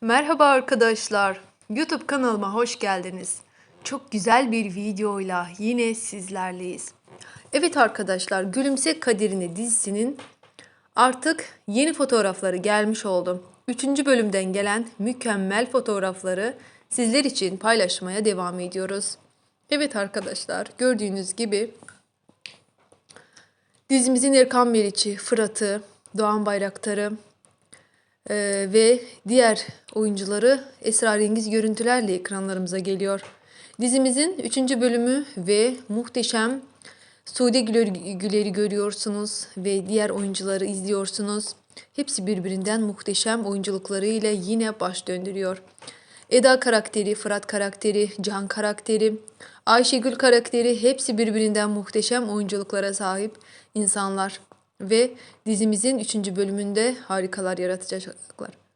Merhaba arkadaşlar. YouTube kanalıma hoş geldiniz. Çok güzel bir videoyla yine sizlerleyiz. Evet arkadaşlar, Gülümse Kaderine dizisinin artık yeni fotoğrafları gelmiş oldu. Üçüncü bölümden gelen mükemmel fotoğrafları sizler için paylaşmaya devam ediyoruz. Evet arkadaşlar, gördüğünüz gibi dizimizin Erkan Meriç'i, Fırat'ı, Doğan Bayraktar'ı, ee, ve diğer oyuncuları esrarengiz görüntülerle ekranlarımıza geliyor. Dizimizin 3. bölümü ve muhteşem Sude Güler- Güler'i görüyorsunuz ve diğer oyuncuları izliyorsunuz. Hepsi birbirinden muhteşem oyunculuklarıyla yine baş döndürüyor. Eda karakteri, Fırat karakteri, Can karakteri, Ayşegül karakteri hepsi birbirinden muhteşem oyunculuklara sahip insanlar ve dizimizin 3. bölümünde harikalar yaratacaklar.